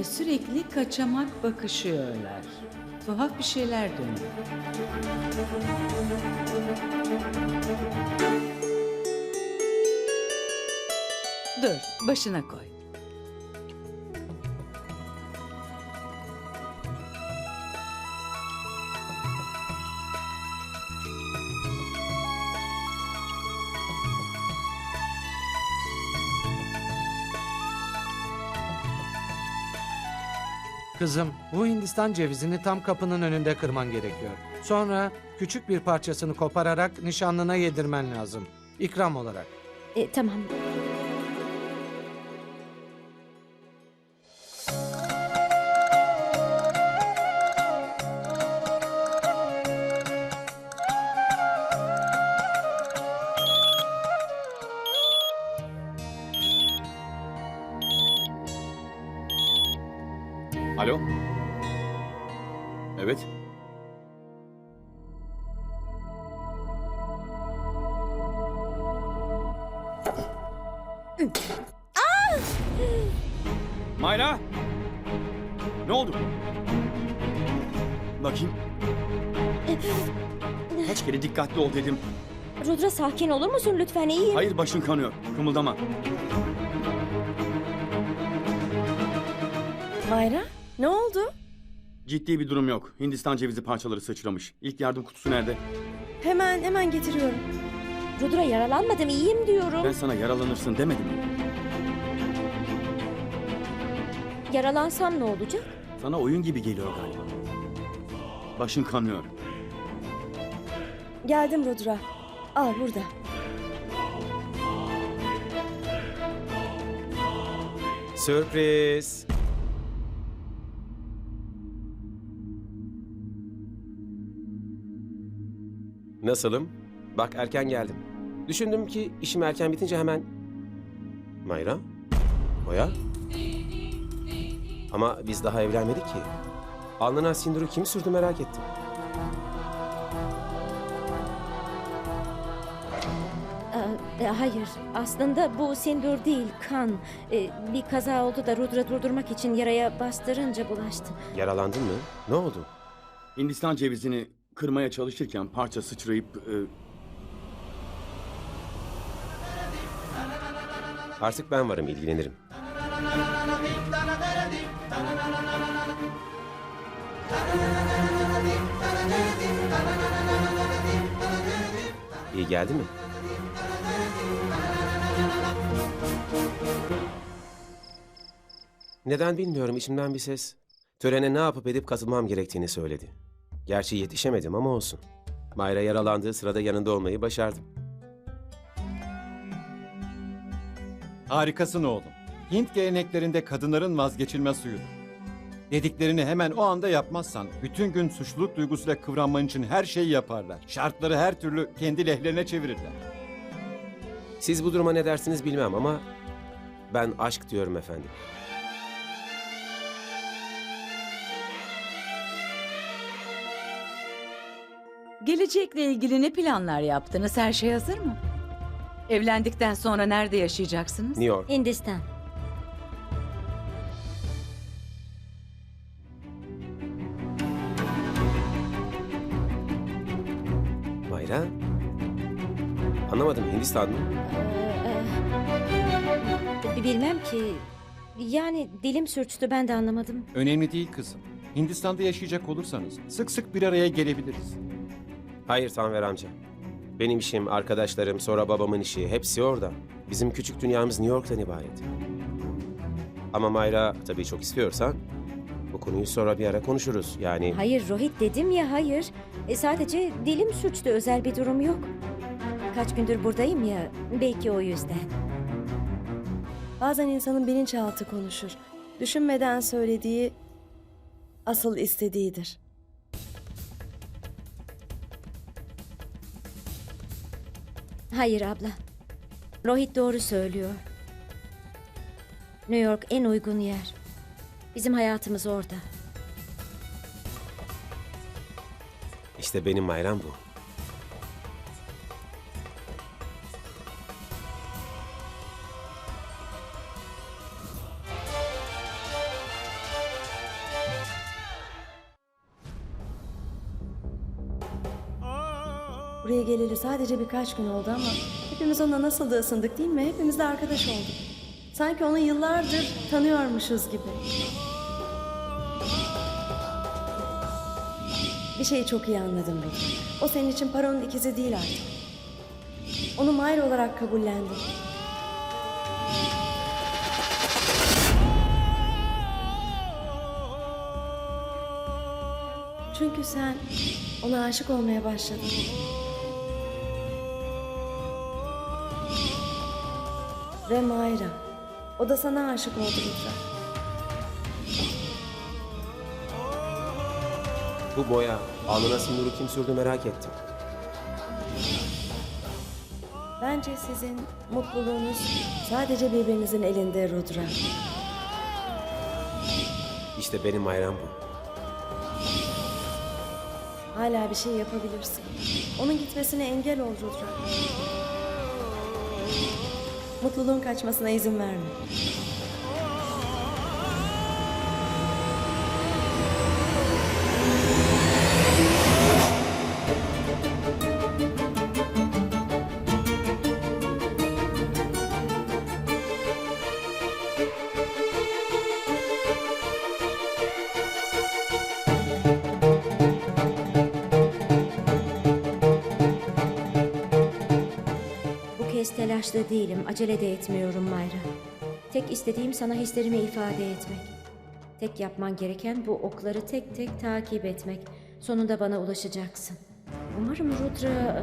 birbirleriyle sürekli kaçamak bakışıyorlar. Tuhaf bir şeyler dönüyor. Dur, başına koy. Kızım, bu Hindistan cevizini tam kapının önünde kırman gerekiyor. Sonra küçük bir parçasını kopararak nişanlına yedirmen lazım. İkram olarak. E, tamam. Alo? Evet. Mayra! Ne oldu? Bakayım. Kaç kere dikkatli ol dedim. Rudra sakin olur musun lütfen iyiyim. Hayır başın kanıyor. Kımıldama. Mayra, ne oldu? Ciddi bir durum yok. Hindistan cevizi parçaları sıçramış. İlk yardım kutusu nerede? Hemen, hemen getiriyorum. Rudra yaralanmadım iyiyim diyorum. Ben sana yaralanırsın demedim mi? Yaralansam ne olacak? Sana oyun gibi geliyor galiba. Başın kanıyor. Geldim Rudra. Al burada. Sürpriz. Nasılım? Bak erken geldim. Düşündüm ki işim erken bitince hemen... Mayra? Oya? Ama biz daha evlenmedik ki. Alnına sinduru kim sürdü merak ettim. Ee, e, hayır aslında bu sindur değil kan. Ee, bir kaza oldu da Rudra durdurmak için yaraya bastırınca bulaştı. Yaralandın mı? Ne oldu? Hindistan cevizini kırmaya çalışırken parça sıçrayıp e, Artık ben varım ilgilenirim. İyi geldi mi? Neden bilmiyorum içimden bir ses. Törene ne yapıp edip katılmam gerektiğini söyledi. Gerçi yetişemedim ama olsun. Mayra yaralandığı sırada yanında olmayı başardım. Harikasın oğlum. Hint geleneklerinde kadınların vazgeçilmez suyudur. Dediklerini hemen o anda yapmazsan bütün gün suçluluk duygusuyla kıvranman için her şeyi yaparlar. Şartları her türlü kendi lehlerine çevirirler. Siz bu duruma ne dersiniz bilmem ama ben aşk diyorum efendim. Gelecekle ilgili ne planlar yaptınız? Her şey hazır mı? Evlendikten sonra nerede yaşayacaksınız? New York. Hindistan. Mayra? Anlamadım Hindistan mı? Ee, e, bilmem ki. Yani dilim sürçtü ben de anlamadım. Önemli değil kızım. Hindistan'da yaşayacak olursanız sık sık bir araya gelebiliriz. Hayır Tanver amca. Benim işim, arkadaşlarım, sonra babamın işi hepsi orada. Bizim küçük dünyamız New York'tan ibaret. Ama Mayra tabii çok istiyorsan bu konuyu sonra bir ara konuşuruz. Yani Hayır Rohit dedim ya hayır. E, sadece dilim sürçtü özel bir durum yok. Kaç gündür buradayım ya belki o yüzden. Bazen insanın bilinçaltı konuşur. Düşünmeden söylediği asıl istediğidir. Hayır abla. Rohit doğru söylüyor. New York en uygun yer. Bizim hayatımız orada. işte benim Mayram bu. Buraya geleli sadece birkaç gün oldu ama hepimiz ona nasıl da ısındık değil mi? Hepimiz de arkadaş olduk. Sanki onu yıllardır tanıyormuşuz gibi. Bir şeyi çok iyi anladım Ruth. O senin için Paron'un ikizi değil artık. Onu Mayra olarak kabullendin. Çünkü sen ona aşık olmaya başladın. Ve Mayra. O da sana aşık oldu Rudra. Bu boya alnına sinduru kim sürdü merak ettim. Bence sizin mutluluğunuz sadece birbirinizin elinde Rudra. İşte benim Mayram bu. Hala bir şey yapabilirsin. Onun gitmesine engel ol Rudra. Mutluluğun kaçmasına izin verme. Telaşlı değilim, acele de etmiyorum Mayra. Tek istediğim sana hislerimi ifade etmek. Tek yapman gereken bu okları tek tek takip etmek. Sonunda bana ulaşacaksın. Umarım Rudra...